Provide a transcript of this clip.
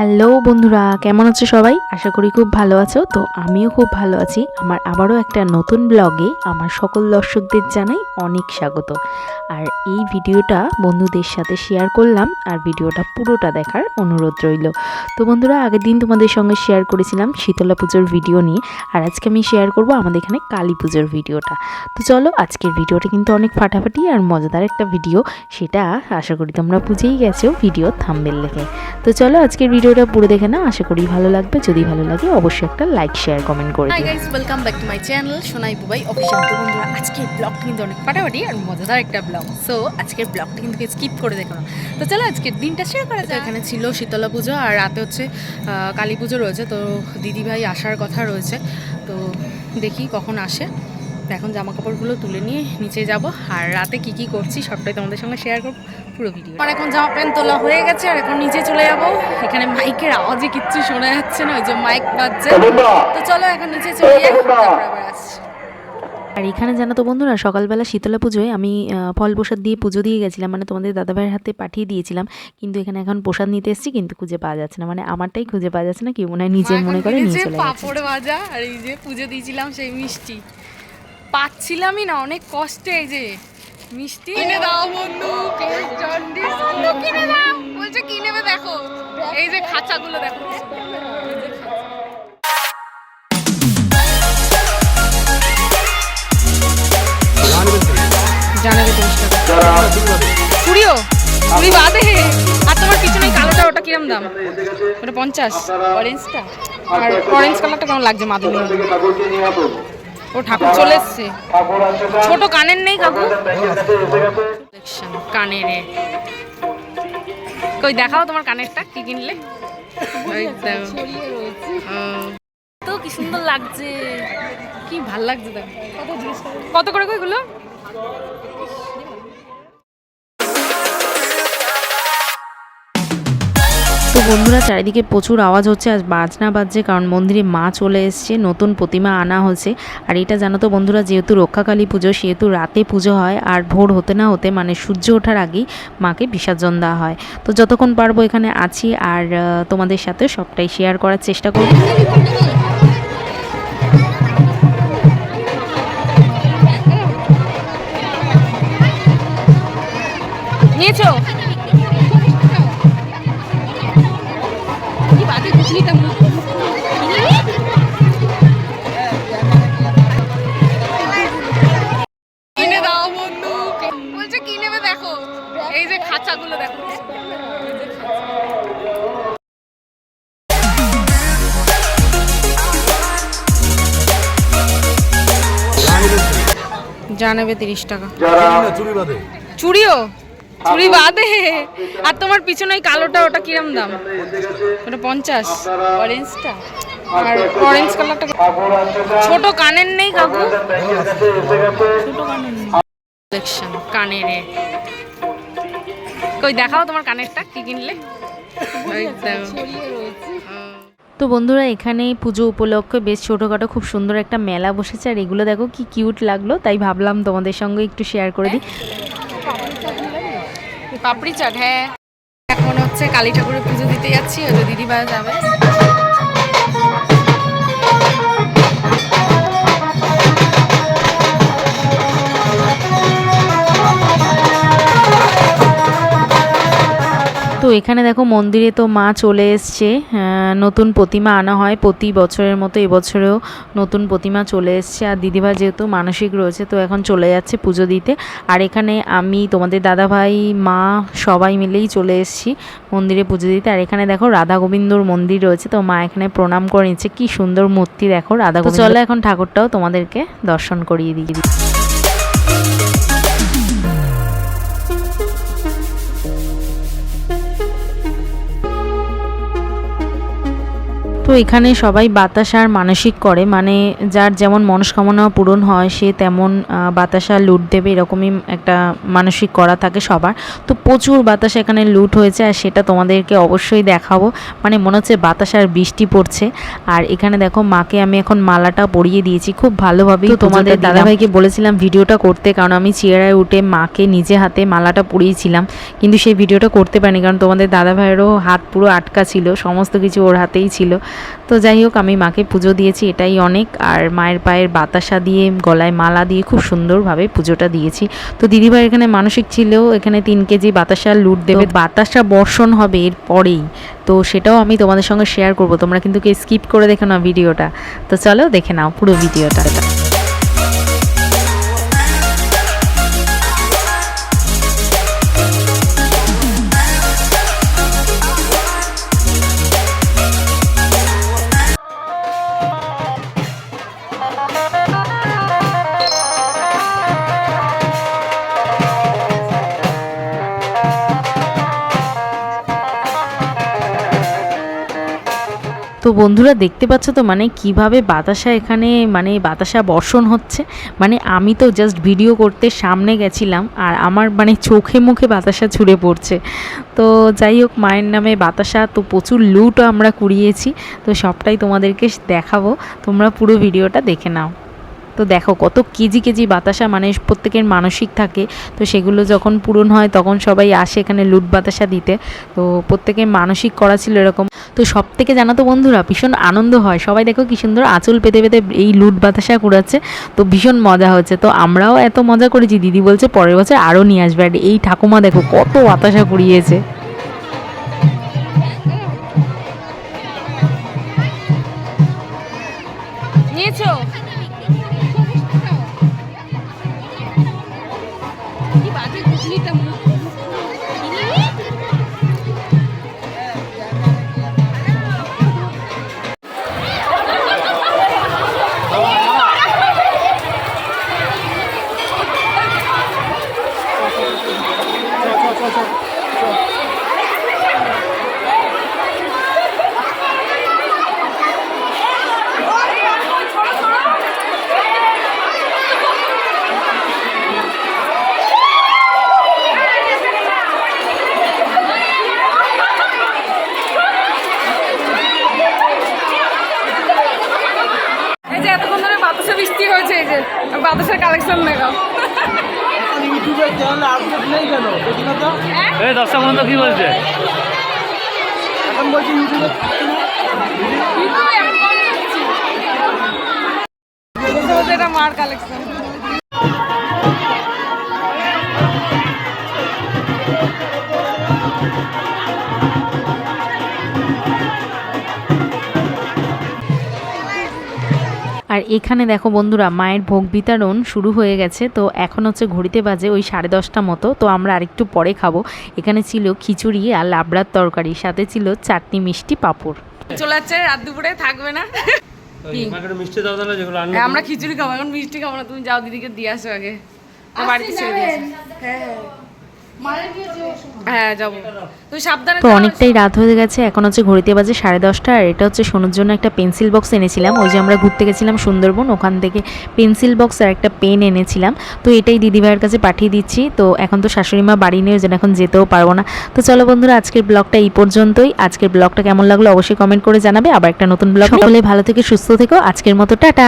Hello বন্ধুরা, কেমন আছো সবাই? আশা করি খুব ভালো আছো। তো আমিও খুব ভালো আছি। আমার আবারও একটা নতুন ব্লগে আমার সকল দর্শকদের জানাই অনেক স্বাগত। আর এই ভিডিওটা বন্ধুদের সাথে শেয়ার করলাম আর ভিডিওটা পুরোটা দেখার অনুরোধ রইল। তো বন্ধুরা, আগের দিন তোমাদের সঙ্গে শেয়ার করেছিলাম শীতলা পুজোর ভিডিও নিয়ে। আর আজকে আমি শেয়ার করব আমাদের এখানে কালী পুজোর ভিডিওটা তো চলো, আজকের ভিডিওটা কিন্তু অনেক ফাটাফাটি আর মজাদার একটা ভিডিও সেটা আশা করি তোমরা বুঝেই গেছো ভিডিও থাম্বেল লেখে তো চলো, আজকের ভিডিওটা পুরো দেখে না আশা করি ভালো লাগবে। যদি ভালো লাগে অবশ্যই একটা লাইক শেয়ার কমেন্ট করে hi guys welcome back to my channel Sonai Bubai official তো বন্ধুরা আজকের ব্লগটা কিন্তু অনেক ফাটাফাটি আর মজাদার একটা ব্লগ সো আজকের ব্লগটা কিন্তু স্কিপ করে দেখো না। তো চলো আজকের দিনটা শেয়ার করা যায় এখানে ছিল শীতলা পুজো আর রাতে হচ্ছে কালী পুজো রয়েছে। তো দিদিভাই আসার কথা রয়েছে। তো দেখি কখন আসে। এখন জামা কাপড়গুলো তুলে নিয়ে নিচে যাব। আর রাতে কি কি করছি সবটাই তোমাদের সঙ্গে শেয়ার করব পুরো ভিডিও আর এখন জামা প্যান্ট তোলা হয়ে গেছে আর এখন নিচে চলে যাব। এখানে মাইকের আওয়াজে কিচ্ছু শোনা যাচ্ছে না ওই যে মাইক বাজছে। তো চলো এখন নিচে চলে যাই তারপর আবার আসছি। আর এখানে জানো তো বন্ধুরা সকালবেলা শীতলা পুজোয় আমি ফল প্রসাদ দিয়ে পুজো দিয়ে গেছিলাম মানে তোমাদের দাদাভাইয়ের হাতে পাঠিয়ে দিয়েছিলাম। কিন্তু এখানে এখন প্রসাদ নিতে এসেছি কিন্তু খুঁজে পাওয়া যাচ্ছে না। মানে আমারটাই খুঁজে পাওয়া যাচ্ছে না কি মনে হয় নিজের মনে করে নিয়ে চলে গেছে। পাপড় ভাজা আর এই যে পুজো দিয়েছিলাম সেই মিষ্টি। পাচ্ছিলামই না অনেক কষ্টে এই যে মিষ্টি। কিনে দাও বন্ধু জন্ডিস। বন্ধু কিনে দাও। বলছে কি নেবে দেখো। এই যে খাঁচাগুলো দেখো। জানাবে কুড়িও? কুড়ি বাদে? আর তোমার পিছনে এই কালোটা ওটা কিরম দাম? ওটা পঞ্চাশ। অরেঞ্জটা আর অরেঞ্জ কালারটা কেমন লাগছে মাধুরী? ও ঠাকুর চলে এসছে। ছোট কানের নেই কাকু? কানের। কই, দেখাও তোমার কানেরটা, কি কিনলে? তো কি সুন্দর লাগছে। কি ভালো লাগছে দেখো। কত করে কই বন্ধুরা, চারিদিকে প্রচুর আওয়াজ হচ্ছে আর বাজনা বাজছে কারণ মন্দিরে মা চলে এসছে, নতুন প্রতিমা আনা হচ্ছে। আর এটা জানো তো বন্ধুরা, যেহেতু রক্ষাকালী পুজো, সেহেতু রাতে পুজো হয় আর ভোর হতে না হতে মানে সূর্য ওঠার আগেই মাকে বিসর্জন দেওয়া হয়। তো যতক্ষণ পারব এখানে আছি আর তোমাদের সাথে সবটাই শেয়ার করার চেষ্টা করব। নিয়েছো? কি বাজে কুচলিটা মুখ কিনে দাও বন্ধু। বলছে কি নেবে দেখো? এই যে খাঁচাগুলো দেখো। জানাবে তিরিশ টাকা। চুরি বাদে। চুড়িও চুড়ি বাদে। আর তোমার পিছনে ওই কালোটা, ওটা কিরম দাম? ওটা পঞ্চাশ। অরেঞ্জটা আর অরেঞ্জ কালারটা ছোট কানের নেই কাকু। ছোট কানের কালেকশন কানের। কই, দেখাও তোমার কানেরটা, কি কিনলে। তো। বন্ধুরা এখানে পুজো উপলক্ষে বেশ ছোটোখাটো, খুব সুন্দর একটা মেলা বসেছে। আর এগুলো দেখো, কি কিউট লাগল। তাই ভাবলাম তোমাদের সঙ্গে একটু শেয়ার করে দিই। পাপড়ি চাট হ্যাঁ। এখন হচ্ছে কালী ঠাকুরের পুজো দিতে যাচ্ছি, ওই দিদিভাই দিদি ভাই যাবে। তো এখানে দেখো মন্দিরে তো মা চলে এসছে। নতুন প্রতিমা আনা হয় প্রতি বছরের মতো এবছরেও নতুন প্রতিমা চলে এসছে। আর দিদিভাই যেহেতু মানসিক রয়েছে তো এখন চলে যাচ্ছে পুজো দিতে। আর এখানে আমি তোমাদের দাদাভাই মা সবাই মিলেই চলে এসেছি মন্দিরে পুজো দিতে। আর এখানে দেখো রাধা গোবিন্দর মন্দির রয়েছে তো মা এখানে প্রণাম করে নিচ্ছে। কি সুন্দর মূর্তি দেখো রাধা গোবিন্দ। চলো এখন ঠাকুরটাও তোমাদেরকে দর্শন করিয়ে দিই। তো এখানে সবাই বাতাসার মানসিক করে মানে যার যেমন মনস্কামনা পূরণ হয় সে তেমন বাতাসা লুট দেবে এরকমই একটা মানসিক করা থাকে সবার। তো প্রচুর বাতাসা এখানে লুট হয়েছে আর সেটা তোমাদেরকে অবশ্যই দেখাবো। মানে মনে হচ্ছে বাতাসার বৃষ্টি পড়ছে। আর এখানে দেখো মাকে আমি এখন মালাটা পরিয়ে দিয়েছি খুব ভালোভাবেই তোমাদের দাদাভাইকে বলেছিলাম ভিডিওটা করতে কারণ আমি চেয়ারায় উঠে মাকে নিজে হাতে মালাটা পরিয়েছিলাম। কিন্তু সেই ভিডিওটা করতে পারিনি কারণ তোমাদের দাদাভাইয়েরও হাত পুরো আটকা ছিল সমস্ত কিছু ওর হাতেই ছিল। তো যাই হোক আমি মাকে পুজো দিয়েছি এটাই অনেক। আর মায়ের পায়ের বাতাসা দিয়ে গলায় মালা দিয়ে খুব সুন্দরভাবে পুজোটা দিয়েছি। তো দিদিভাই এখানে মানসিক ছিল এখানে তিন কেজি বাতাসা লুট দেবে। বাতাসা বর্ষণ হবে এর পরেই। তো সেটাও আমি তোমাদের সঙ্গে শেয়ার করব। তোমরা কিন্তু কে স্কিপ করে দেখো না ভিডিওটা। তো চলো দেখে নাও পুরো ভিডিওটা। তো বন্ধুরা দেখতে পাচ্ছ তো মানে কীভাবে বাতাসা এখানে মানে বাতাসা বর্ষণ হচ্ছে। মানে আমি তো জাস্ট ভিডিও করতে সামনে গেছিলাম আর আমার মানে চোখে মুখে বাতাসা ছুঁড়ে পড়ছে। তো যাই হোক, মায়ের নামে বাতাসা তো প্রচুর লুটও আমরা কুড়িয়েছি। তো সবটাই তোমাদেরকে দেখাবো। তোমরা পুরো ভিডিওটা দেখে নাও। তো দেখো কত কেজি কেজি বাতাসা মানে প্রত্যেকের মানসিক থাকে। তো সেগুলো যখন পূরণ হয়, তখন সবাই আসে এখানে লুট বাতাসা দিতে। তো প্রত্যেকের মানসিক করা ছিল এরকম। তো সব থেকে জানো তো বন্ধুরা, ভীষণ আনন্দ হয়। সবাই দেখো কি সুন্দর আঁচল পেতে পেতে এই লুট বাতাসা কুড়াচ্ছে। তো ভীষণ মজা হচ্ছে। তো আমরাও এত মজা করেছি, দিদি বলছে পরের বছর আরও নিয়ে আসবে। আর এই ঠাকুমা দেখো কত বাতাসা কুড়িয়েছে। বাতাসের কালেকশন দেখাও ইউটিউবের চ্যানেল আপডেট নেই কেন? তো। এই দশটা পর্যন্ত কি বলছে? এখন বলছি ইউটিউবে এটা মার কালেকশন আর এখানে দেখো বন্ধুরা মায়ের ভোগ বিতরণ শুরু হয়ে গেছে। তো এখন হচ্ছে ঘড়িতে বাজে ওই সাড়ে দশটা মতো। তো আমরা আরেকটু পরে খাব। এখানে ছিল খিচুড়ি আর লাবড়ার তরকারি সাথে ছিল চাটনি মিষ্টি পাঁপড়। চলে যাচ্ছে রাত দুপুরে থাকবে না। হ্যাঁ, আমরা খিচুড়ি খাব এখন মিষ্টি খাব না তুমি যাও দিদিকে দিয়ে আসো আগে। বাড়িতে ছেড়ে দিয়েছে। হ্যাঁ। যাব। তুই সাবধানে তো অনেকটাই রাত হয়ে গেছে এখন হচ্ছে ঘড়িতে বাজে সাড়ে দশটা আর এটা হচ্ছে সোনুর জন্য একটা পেন্সিল বক্স এনেছিলাম। ওই যে আমরা ঘুরতে গেছিলাম সুন্দরবন ওখান থেকে পেন্সিল বক্স আর একটা পেন এনেছিলাম। তো এটাই দিদিভাইয়ের কাছে পাঠিয়ে দিচ্ছি। তো এখন তো শাশুড়ি মা বাড়ি নেই জন্য এখন যেতেও পারব না। তো চলো বন্ধুরা আজকের ব্লগটা এই পর্যন্তই। আজকের ব্লগটা কেমন লাগল অবশ্যই কমেন্ট করে জানাবে। আবার একটা নতুন ব্লগ সকলে ভালো থেকে সুস্থ থেকো। আজকের মতো টাটা।